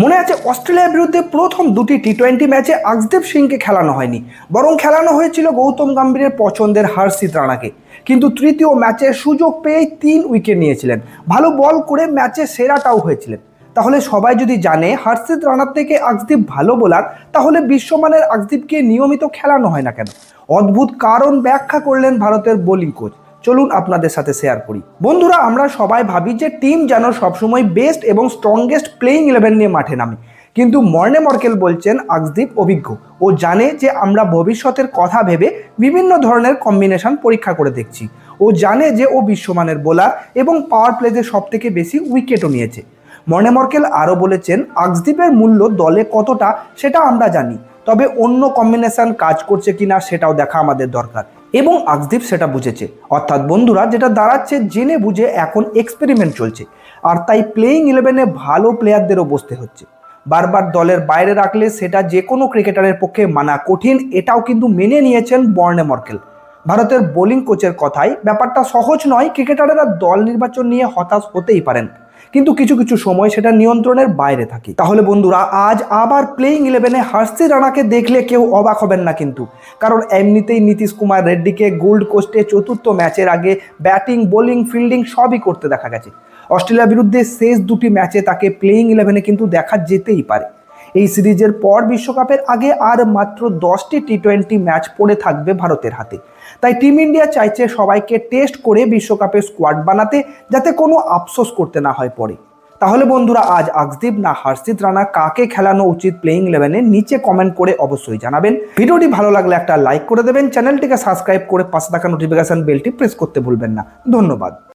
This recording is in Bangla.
মনে আছে অস্ট্রেলিয়ার বিরুদ্ধে প্রথম দুটি টি টোয়েন্টি ম্যাচে আকসদীপ সিংকে খেলানো হয়নি, বরং খেলানো হয়েছিল গৌতম গম্ভীরের পছন্দের হার্ষিত রানাকে। কিন্তু তৃতীয় ম্যাচে সুযোগ পেয়েই তিন উইকেট নিয়েছিলেন। ভালো বল করে ম্যাচে সেরাটাও হয়েছিলেন। তাহলে সবাই যদি জানে হর্ষিত রানার থেকে আকসদীপ ভালো বোলার, তাহলে বিশ্বমানের আকসদীপকে নিয়মিত খেলানো হয় না কেন? অদ্ভুত কারণ ব্যাখ্যা করলেন ভারতের বোলিং কোচ। চলুন আপনাদের সাথে শেয়ার করি। বন্ধুরা, আমরা সবাই ভাবি যে টিম যেন সবসময় বেস্ট এবং স্ট্রংগেস্ট প্লেইং ইলেভেন নিয়ে মাঠে নামে। কিন্তু মর্নে মর্কেল বলছেন, আকসদীপ অভিজ্ঞ। ও জানে যে আমরা ভবিষ্যতের কথা ভেবে বিভিন্ন ধরনের কম্বিনেশন পরীক্ষা করে দেখছি। ও জানে যে ও বিশ্বমানের বোলার এবং পাওয়ার প্লেতে সব থেকে বেশি উইকেটও নিয়েছে। মর্নে মর্কেল আরও বলেছেন, আকসদীপের মূল্য দলে কতটা সেটা আমরা জানি। তবে অন্য কম্বিনেশন কাজ করছে কিনা সেটাও দেখা আমাদের দরকার। এবং আকসদীপ সেটা বুঝেছে। অর্থাৎ বন্ধুরা, যেটা দাঁড়াচ্ছে, জেনে বুঝে এখন এক্সপেরিমেন্ট চলছে। আর তাই প্লেইং ইলেভেনে ভালো প্লেয়ারদেরও বসতে হচ্ছে। বারবার দলের বাইরে রাখলে সেটা যে কোনো ক্রিকেটারের পক্ষে মানা কঠিন, এটাও কিন্তু মেনে নিয়েছেন বর্ণে মর্কেল। ভারতের বোলিং কোচের কথায়, ব্যাপারটা সহজ নয় ক্রিকেটারেরা দল নির্বাচন নিয়ে হতাশ হতেই পারেন। কিন্তু কিছু কিছু সময় সেটা নিয়ন্ত্রণের বাইরে থাকি। তাহলে বন্ধুরা, আজ আবার প্লেইং ইলেভেনে হার্সি রানাকে দেখলে কেউ অবাক হবেন না কিন্তু। কারণ এমনিতেই নীতিশ কুমার রেড্ডিকে গোল্ড কোস্টে চতুর্থ ম্যাচের আগে ব্যাটিং, বোলিং, ফিল্ডিং সবই করতে দেখা গেছে। অস্ট্রেলিয়ার বিরুদ্ধে শেষ দুটি ম্যাচে তাকে প্লেইং ইলেভেনে কিন্তু দেখা যেতেই পারে। এই সিরিজের পর বিশ্বকাপের আগে আর মাত্র দশটি টি টোয়েন্টি ম্যাচ পড়ে থাকবে ভারতের হাতে। তাই টিম ইন্ডিয়া চাইছে সবাইকে টেস্ট করে বিশ্বকাপের স্কোয়াড বানাতে যাতে কোনো আফসোস করতে না হয় পরে তাহলে বন্ধুরা, আজ আকসদীপ না হর্ষিত রানা কাকে খেলানো উচিত প্লেইং ইলেভেনে নিচে কমেন্ট করে অবশ্যই জানাবেন। ভিডিওটি ভালো লাগলে একটা লাইক করে দেবেন চ্যানেলটিকে সাবস্ক্রাইব করে পাশে থাকা নোটিফিকেশন বেলটি প্রেস করতে ভুলবেন না। ধন্যবাদ।